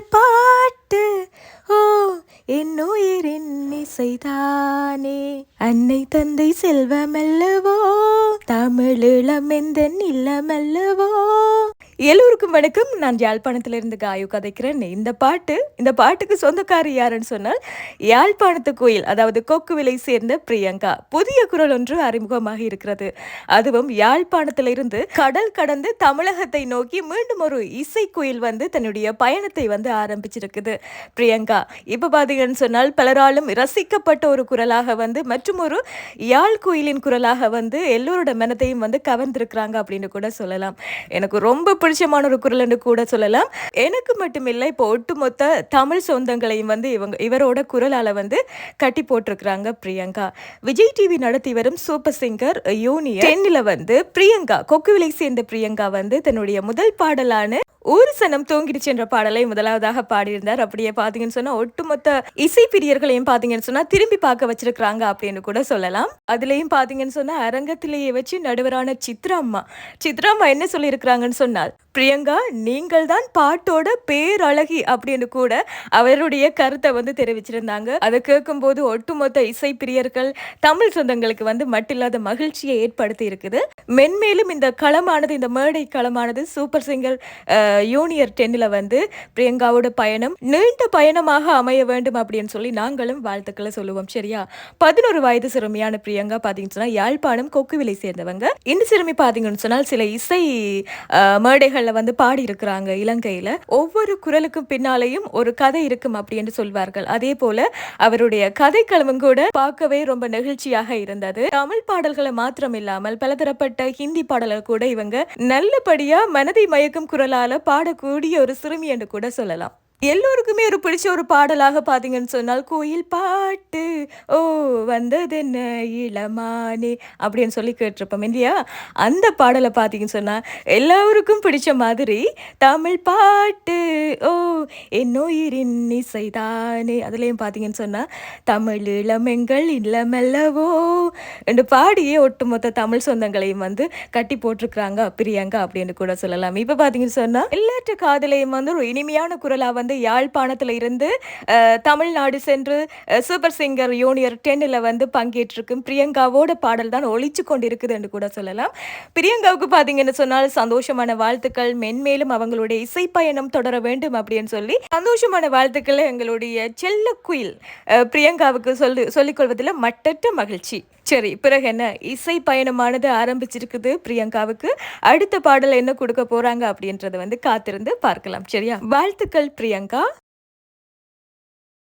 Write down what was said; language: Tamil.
பாட்டு. ஓ என் உயிரின் இசைதானே. அன்னை தந்தை செல்வமல்லவோ தமிழிளம் எந்த நிலமல்லவோ. எல்லோருக்கும் வணக்கம். நான் யாழ்ப்பாணத்திலிருந்து காயு கதைக்கிறேன். இந்த பாட்டு இந்த பாட்டுக்கு சொந்தக்காரி யாருன்னு சொன்னால் யாழ்ப்பாணத்து கோயில் அதாவது கொக்குவிலை சேர்ந்த பிரியங்கா. புதிய குரல் ஒன்று அறிமுகமாக இருக்கிறது. அதுவும் யாழ்ப்பாணத்திலிருந்து கடல் கடந்து தமிழகத்தை நோக்கி மீண்டும் ஒரு இசை கோயில் வந்து தன்னுடைய பயணத்தை வந்து ஆரம்பிச்சிருக்குது. பிரியங்கா இப்போ பார்த்தீங்கன்னு சொன்னால் பலராலும் ரசிக்கப்பட்ட ஒரு குரலாக வந்து மற்றும் ஒரு யாழ் கோயிலின் குரலாக வந்து எல்லோரோட மனத்தையும் வந்து கவர்ந்திருக்கிறாங்க அப்படின்னு கூட சொல்லலாம். எனக்கு ரொம்ப பிடிச்சமான ஒரு குரல் என்று கூட சொல்லலாம். எனக்கு மட்டுமில்லை இப்போ ஒட்டுமொத்த தமிழ் சொந்தங்களையும் வந்து இவங்க இவரோட குரலால் வந்து கட்டி போட்டிருக்கிறாங்க பிரியங்கா. விஜய் டிவி நடத்தி வரும் சூப்பர் சிங்கர் யூனியன். டென்னில் வந்து பிரியங்கா கொக்குவிலை சேர்ந்த பிரியங்கா வந்து தன்னுடைய முதல் பாடலான ஒரு சனம் தூங்கிடுச்சு என்ற பாடலை முதலாவதாக பாடியிருந்தார். அப்படியே பார்த்தீங்கன்னு சொன்னா ஒட்டுமொத்த இசை பிரியர்களையும் பார்த்தீங்கன்னு சொன்னா திரும்பி பார்க்க வச்சிருக்கிறாங்க அப்படின்னு கூட சொல்லலாம். அதுலயும் பார்த்தீங்கன்னு சொன்னா அரங்கத்திலேயே வச்சு நடுவரான சித்ராம்மா. சித்ராம்மா என்ன சொல்லியிருக்கிறாங்கன்னு சொன்னால் பிரியங்கா நீங்கள் தான் பாட்டோட பேரழகி அப்படின்னு கூட அவருடைய கருத்தை வந்து தெரிவிச்சிருந்தாங்க. அதை கேட்கும்போது ஒட்டுமொத்த இசை பிரியர்கள் தமிழ் சொந்தங்களுக்கு வந்து மட்டில்லாத மகிழ்ச்சியை ஏற்படுத்தி இருக்குது. மென்மேலும் இந்த களமானது இந்த மேடை களமானது சூப்பர் சிங்கர் யூனியர் டென்னில் வந்து பிரியங்காவோட பயணம் நீண்ட பயணமாக அமைய வேண்டும் அப்படின்னு சொல்லி நாங்களும் வாழ்த்துக்களை சொல்லுவோம் சரியா? பதினோரு வயது சிறுமியான பிரியங்கா பார்த்தீங்கன்னு சொன்னால் யாழ்ப்பாணம் கொக்குவிலை சேர்ந்தவங்க. இந்த சிறுமி பார்த்தீங்கன்னு சொன்னால் சில இசை மேடைகளில் வந்து பாடி இருக்கிறாங்க இலங்கையில். ஒவ்வொரு குரலுக்கும் பின்னாலேயும் ஒரு கதை இருக்கும் அப்படின்னு சொல்வார்கள். அதே போல அவருடைய கதைக்களமும் கூட பார்க்கவே ரொம்ப நெகிழ்ச்சியாக இருந்தது. தமிழ் பாடல்களை மாத்திரம் இல்லாமல் பலதரப்பட்ட ஹிந்தி பாடல்கள் கூட இவங்க நல்லபடியா மனதை மயக்கும் குரலால பாடக்கூடிய ஒரு சிறுமி என்று கூட சொல்லலாம். எல்லோருக்குமே ஒரு பிடிச்ச ஒரு பாடலாக பார்த்தீங்கன்னு சொன்னால் கோயில் பாட்டு ஓ வந்ததென்ன இளமானே அப்படின்னு சொல்லி கேட்டிருப்போம் இல்லையா? அந்த பாடலை பார்த்தீங்கன்னு சொன்னால் எல்லோருக்கும் பிடிச்ச மாதிரி தமிழ் பாட்டு ஓ என்னுயிரின் இசைதானே அதுலேயும் பார்த்தீங்கன்னு சொன்னால் தமிழ் இளமெங்கள் இல்லமல்லவோ என்று பாடியே ஒட்டுமொத்த தமிழ் சொந்தங்களையும் வந்து கட்டி போட்டிருக்கிறாங்க பிரியங்கா அப்படின்னு கூட சொல்லலாம். இப்போ பார்த்தீங்கன்னு சொன்னால் எல்லாற்ற காதலையும் வந்து ஒரு இனிமையான குரலாக வந்து யாழ்ப்பாணத்தில் இருந்து தமிழ்நாடு சென்று சூப்பர் சிங்கர் யூனியர் டென்னில் வந்து பங்கேற்றிருக்கும் பிரியங்காவோட பாடல் தான் ஒழிச்சு கொண்டிருக்குது என்று கூட சொல்லலாம். பிரியங்காவுக்கு பார்த்தீங்கன்னு சொன்னால் சந்தோஷமான வாழ்த்துக்கள் மென்மேலும் அவங்களுடைய இசை பயணம் தொடர வேண்டும் அப்படின்னு சொல்லி சந்தோஷமான வாழ்த்துக்களை எங்களுடைய செல்ல குயில் பிரியங்காவுக்கு சொல்லி சொல்லிக்கொள்வதில் மட்டற்ற மகிழ்ச்சி. சரி பிறகு என்ன? இசை பயணமானது ஆரம்பிச்சிருக்குது பிரியங்காவுக்கு. அடுத்த பாடல் என்ன கொடுக்க போறாங்க அப்படின்றத வந்து காத்திருந்து பார்க்கலாம். சரியா? வாழ்த்துக்கள் பிரியங்கா.